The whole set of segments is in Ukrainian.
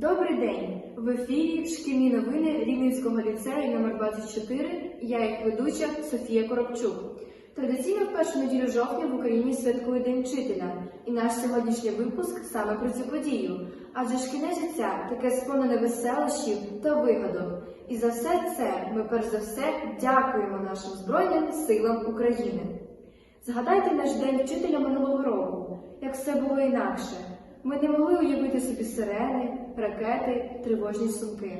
Добрий день! В ефірі шкільні новини Рівненського ліцею номер 24 Я їх ведуча Софія Коробчук. Традиційно в першу неділю жовтня в Україні святкує День вчителя, і наш сьогоднішній випуск саме про цю подію. Адже шкільне життя таке сповнене веселощів та вигадок. І за все це ми перш за все дякуємо нашим Збройним силам України. Згадайте наш день вчителя минулого року, як все було інакше. Ми не могли уявити собі сирени, ракети, тривожні сумки.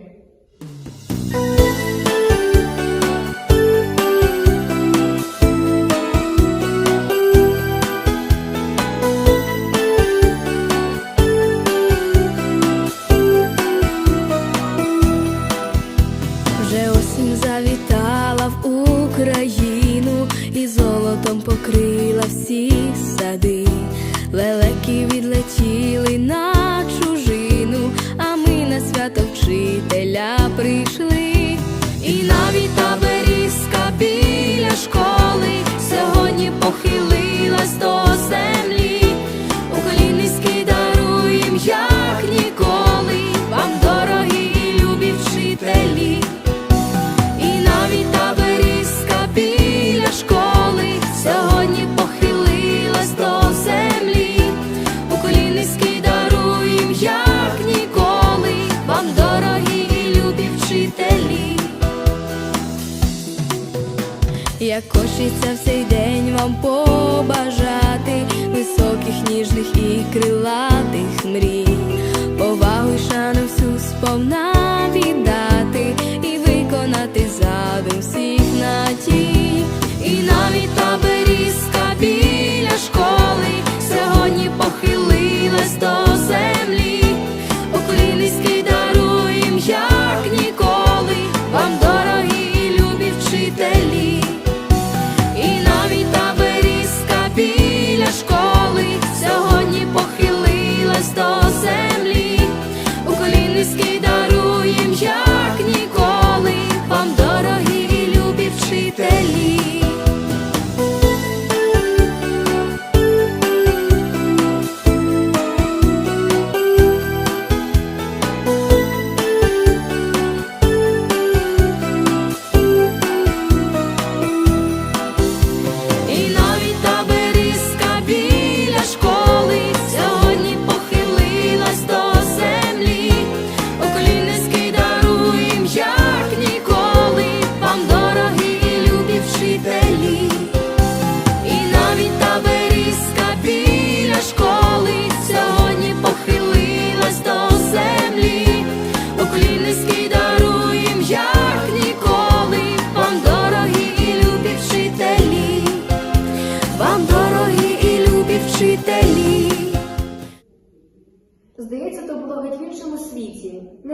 Вже осінь завітала в Україну і золотом покрила всі сади. Лелеки відлетіли похилилась до землі. Український даруєм, як ніколи, вам дорогі і любі вчителі. І навіть та берізка біля школи сьогодні похилилась до землі. Український даруєм, як ніколи, вам дорогі і любі вчителі. Як хочеться в ніколи,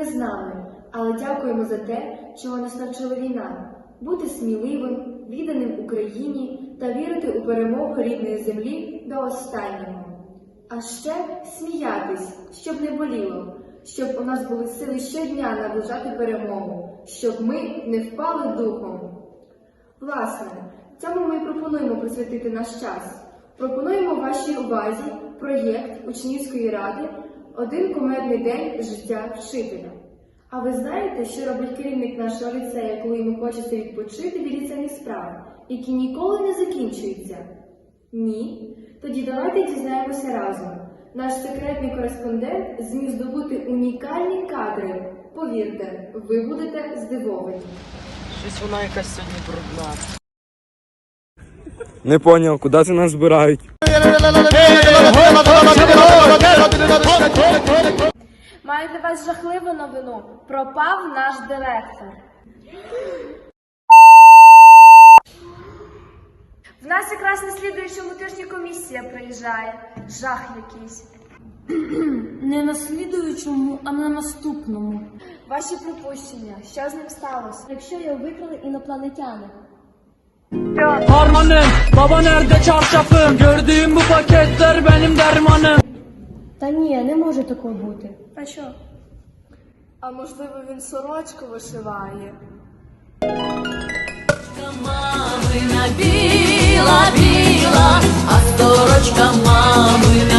з нами, але дякуємо за те, чого нас навчила війна. Бути сміливим, відданим Україні та вірити у перемогу рідної землі до останнього. А ще сміятись, щоб не боліло, щоб у нас були сили щодня наближати перемогу, щоб ми не впали духом. Власне, цьому ми пропонуємо присвятити наш час. Пропонуємо вашій увазі проєкт учнівської ради Один кумедний день життя вчителя. А ви знаєте, що робить керівник нашого ліцею, коли йому хочеться відпочити від ліцейних справ, які ніколи не закінчуються? Ні? Тоді давайте дізнаємося разом. Наш секретний кореспондент зміг здобути унікальні кадри. Повірте, ви будете здивовані. Щось вона якась сьогодні брудна. Не поняв, куди це нас збирають? Маю для вас жахливу новину. Пропав наш директор. В нас якраз на слідуючому тижні комісія приїжджає. Жах якийсь. Не на слідуючому, а на наступному. Ваші припущення, що з ним сталося? Якщо його викрали інопланетяни. Harmanım, baba nerede çarşafım? Gördüğüm bu paketler benim dermanım. Та ні, не може такого бути. А що? А можливо він сорочку вишиває? Мамина біла, біла, а сорочка мамина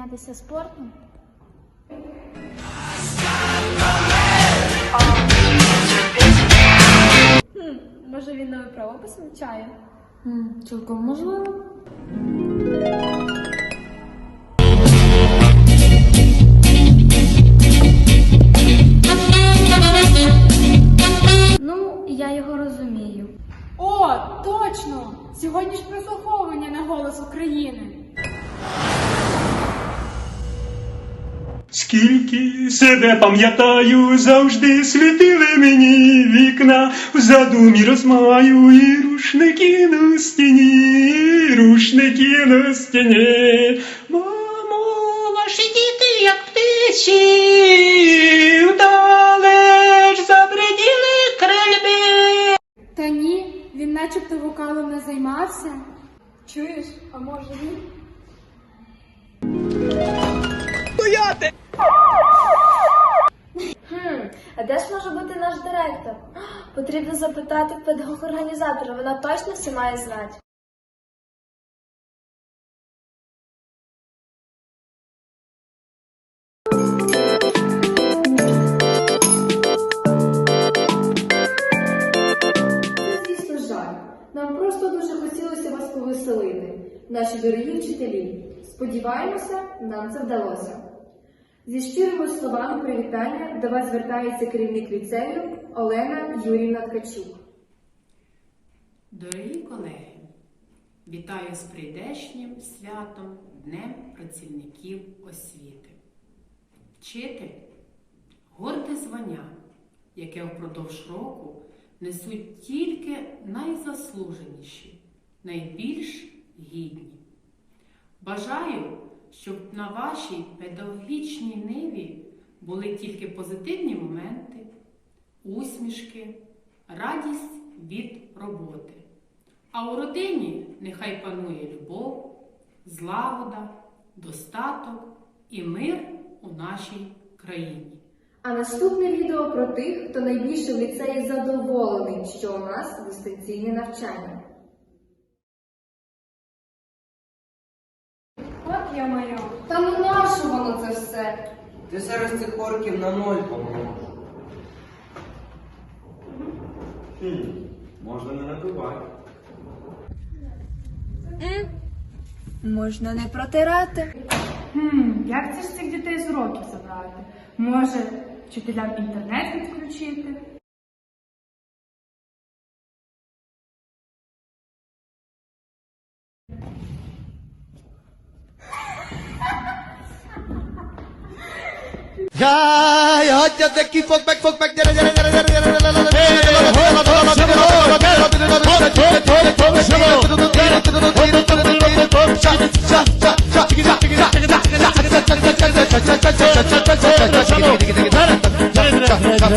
зайнятися спортом? Може він новий правопис вивчає? Цілком можливо. Ну, я його розумію. О, точно! Сьогодні ж прослуховування на голос України. Скільки себе пам'ятаю, завжди світили мені вікна, в задумі розмаю і рушники на стіні, рушники на стіні. Мамо, ваші діти, як птиці, вдалеч забриділи крильби. Та ні, він начебто вокалом не займався. Чуєш? А може він? А де ж може бути наш директор? Потрібно запитати педагог-організатора, вона точно все має знати. Нам просто дуже хотілося вас повеселити, наші дорогі вчителі. Сподіваємося, нам це вдалося. Зі щирими словами привітання до вас звертається керівник ліцею Олена Юрівна Ткачук. Дорогі колеги, вітаю з прийдешнім святом Днем працівників освіти. Вчитель горде звання, яке впродовж року несуть тільки найзаслуженіші, найбільш гідні. Бажаю, щоб на вашій педагогічній ниві були тільки позитивні моменти, усмішки, радість від роботи. А у родині нехай панує любов, злагода, достаток і мир у нашій країні. А наступне відео про тих, хто найбільше в ліцеї задоволений, що у нас дистанційне навчання. Я моя. Та ну нащо воно це все? Ти зараз цих орків на ноль поможеш. Можна не набивати. Можна не протирати. Хм, як це ж цих дітей з уроків забрати? Може, вчителям інтернет відключити? Jai hajjat ki fok bak fok bak jere jere jere jere jere jere jere jere jere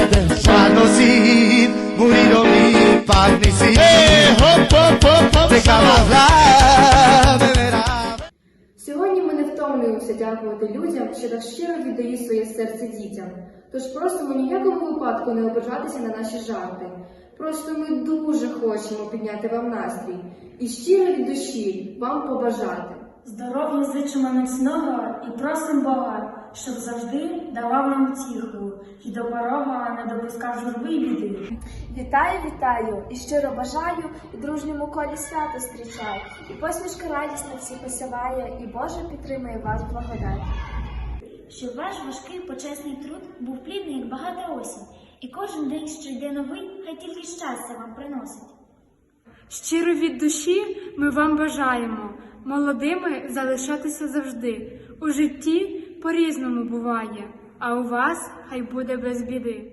jere втомлюємося дякувати людям, що так щиро віддають своє серце дітям. Тож просимо ні в випадку не ображатися на наші жарти. Просто ми дуже хочемо підняти вам настрій і щиро від душі вам побажати. Здоров'я зичимо міцного і просим Бога, щоб завжди давав нам тіху і до порога не допускав журби й біди. Вітаю, вітаю і щиро бажаю, і дружньому колі свято зустрічаю, і посмішка радісна всі посяває, і Боже підтримує вас благодать. Щоб ваш важкий почесний труд був плідний, як багата осінь, і кожен день, що йде новий, хай тільки щастя вам приносить. Щиро від душі ми вам бажаємо молодими залишатися завжди. У житті по-різному буває, а у вас хай буде без біди.